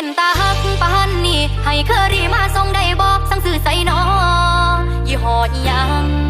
เป็นตาฮักปานนี่ให้เคอรี่มาส่งได้บอกสั่งซื้อใส่นอยี่ห้อยัง